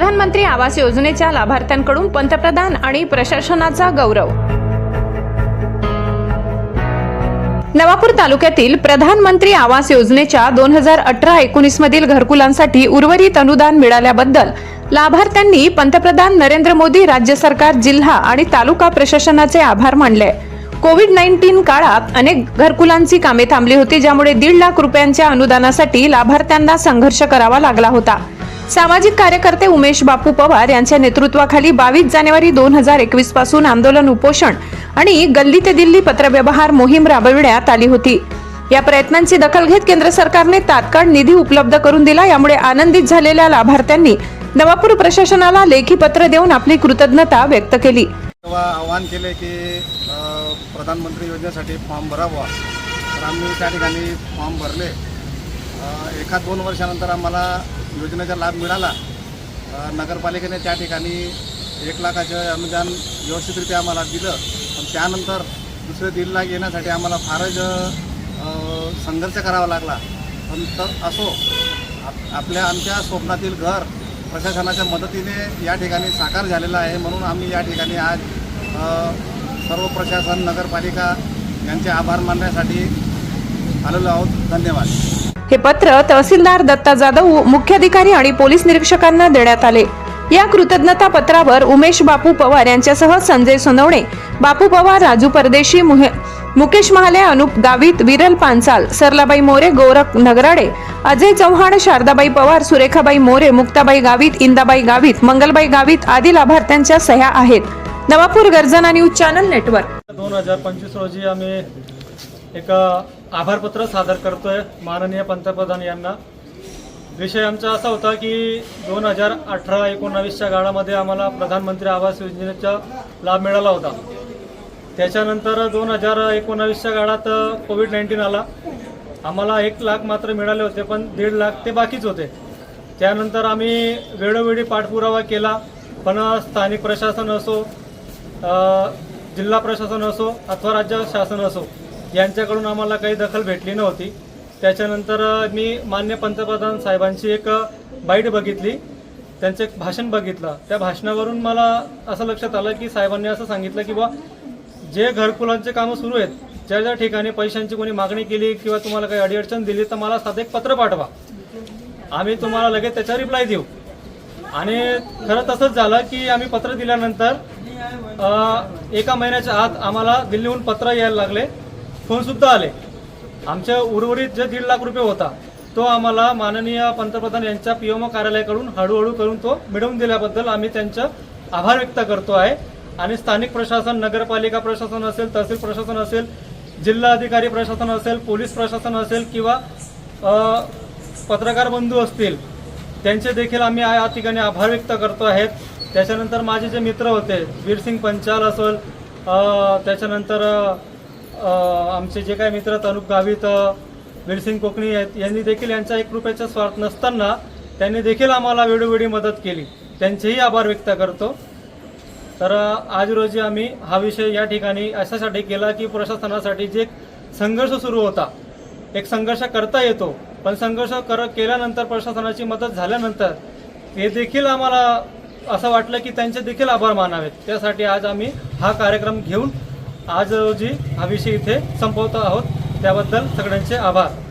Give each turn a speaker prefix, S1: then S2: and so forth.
S1: प्रधानमंत्री आवास योजनेच्या लाभार्थ्यांकडून पंतप्रधान आणि प्रशासनाचा गौरव. नवापूर तालुक्यातील प्रधानमंत्री आवास योजनेच्या दोन हजार अठरा एकोणीस मधील घरकुलांसाठी उर्वरित अनुदान मिळाल्याबद्दल लाभार्थ्यांनी पंतप्रधान नरेंद्र मोदी राज्य सरकार जिल्हा आणि तालुका प्रशासनाचे आभार मानले. कोविड नाईन्टीन काळात अनेक घरकुलांची कामे थांबली होती ज्यामुळे दीड लाख रुपयांच्या अनुदानासाठी लाभार्थ्यांना संघर्ष करावा लागला होता. सामाजिक कार्यकर्ते उमेश बापू पवार यांच्या नेतृत्वाखाली बावीस जानेवारी दोन हजार एकवीसपासून आंदोलन उपोषण आणि गल्ली ते दिल्ली पत्रव्यवहार मोहीम राबविण्यात आली होती. या प्रयत्नांची दखल घेत केंद्र सरकारने तात्काळ निधी उपलब्ध करून दिला. यामुळे आनंदित झालेल्या लाभार्थ्यांनी नवापूर प्रशासनाला लेखी पत्र देऊन आपली कृतज्ञता व्यक्त केली.
S2: आवाहन केले की प्रधानमंत्री योजनेसाठी फॉर्म भरावा. तर आम्ही त्या ठिकाणी फॉर्म भरले. एका दोन वर्षानंतर आम्हाला योजनेचा लाभ मिळाला नगरपालिकेने त्या ठिकाणी एक लाखाचे अनुदान व्यवस्थितरित्या आम्हाला दिलं. पण त्यानंतर दुसरे दीड लाख येण्यासाठी आम्हाला फारच संघर्ष करावा लागला. पण तर असो आप आपल्या आमच्या स्वप्नातील घर प्रशासनाच्या मदतीने या ठिकाणी साकार झालेला आहे म्हणून आम्ही या ठिकाणी आज सर्व प्रशासन नगरपालिका यांचे आभार मानण्यासाठी आलेलो आहोत. धन्यवाद.
S1: हे पत्र तहसीलदार दत्ता जाधव मुख्याधिकारी आणि पोलीस निरीक्षकांना देण्यात आले. या कृतज्ञता पत्रावर उमेश बापू पवार यांच्यासह संजय सोनवणे बापू पवार राजू परदेशी मुहे- मुकेश महाले अनुप गावित विरल पांचाल सरलाबाई मोरे गोरख नगराडे अजय चव्हाण शारदाबाई पवार सुरेखाबाई मोरे मुक्ताबाई गावित इंदाबाई गावित मंगलबाई गावित आदी लाभार्थ्यांच्या सह्या आहेत. नवापूर गर्जना न्यूज चॅनल नेटवर्क.
S3: दोन हजार पंचवीस रोजी आम्ही एका आभारपत्र सादर करतोय माननीय पंतप्रधान यांना. विषय आमचा असा होता की दोन हजार अठरा एकोणावीसच्या काळामध्ये आम्हाला प्रधानमंत्री आवास योजनेचा लाभ मिळाला होता. त्याच्यानंतर दोन हजार एकोणावीसच्या काळात कोविड नाईन्टीन आला. आम्हाला एक लाख मात्र मिळाले होते पण दीड लाख ते बाकीच होते. त्यानंतर आम्ही वेळोवेळी पाठपुरावा केला पण स्थानिक प्रशासन असो जिल्हा प्रशासन असो अथवा राज्य शासन असो यांच्याकडून आम्हाला काही दखल भेटली नव्हती. त्याच्यानंतर मी मान्य पंतप्रधान साहेबांची एक बाईट बघितली. त्यांचं एक भाषण बघितलं. त्या भाषणावरून मला असं लक्षात आलं की साहेबांनी असं सांगितलं की बा जे घरकुलांचे कामं सुरू आहेत ज्या ज्या ठिकाणी पैशांची कोणी मागणी केली किंवा तुम्हाला काही अडीअडचण दिली तर मला साधं एक पत्र पाठवा. आम्ही तुम्हाला लगेच त्याचा रिप्लाय देऊ. आणि खरं तसंच झालं की आम्ही पत्र दिल्यानंतर एका महिन्याच्या आत आम्हाला दिल्लीहून पत्र यायला लागले. फोनसुद्धा आले. आमच्या उर्वरित जे दीड लाख रुपये होता तो आम्हाला माननीय पंतप्रधान यांच्या पीएमओ कार्यालयाकडून हळूहळू करून तो मिळवून दिल्याबद्दल आम्ही त्यांचा आभार व्यक्त करतो आहे. आणि स्थानिक प्रशासन नगरपालिका प्रशासन असेल तहसील प्रशासन असेल जिल्हा अधिकारी प्रशासन असेल पोलीस प्रशासन असेल किंवा पत्रकार बंधू असतील त्यांचे देखील आम्ही या ठिकाणी आभार व्यक्त करतो आहेत. त्याच्यानंतर माझे जे मित्र होते वीरसिंग पंचाल असेल त्याच्यानंतर आमचे जे काही मित्र तनुप गावित वीरसिंग कोकणी आहेत यांनी देखील यांचा एक रुपयाचा स्वार्थ नसताना त्यांनी देखील आम्हाला वेळोवेळी मदत केली. त्यांचेही आभार व्यक्त करतो. तर आज रोजी आम्ही हा विषय या ठिकाणी अशासाठी केला की प्रशासनासाठी जे संघर्ष सुरू होता एक संघर्ष करता येतो पण संघर्ष कर केल्यानंतर प्रशासनाची मदत झाल्यानंतर हे देखील आम्हाला असं वाटलं की त्यांचे देखील आभार मानावेत. त्यासाठी आज आम्ही हा कार्यक्रम घेऊन आज रोजी हा विषय इथे संपवतो आहोत. त्याबद्दल सगळ्यांचे आभार.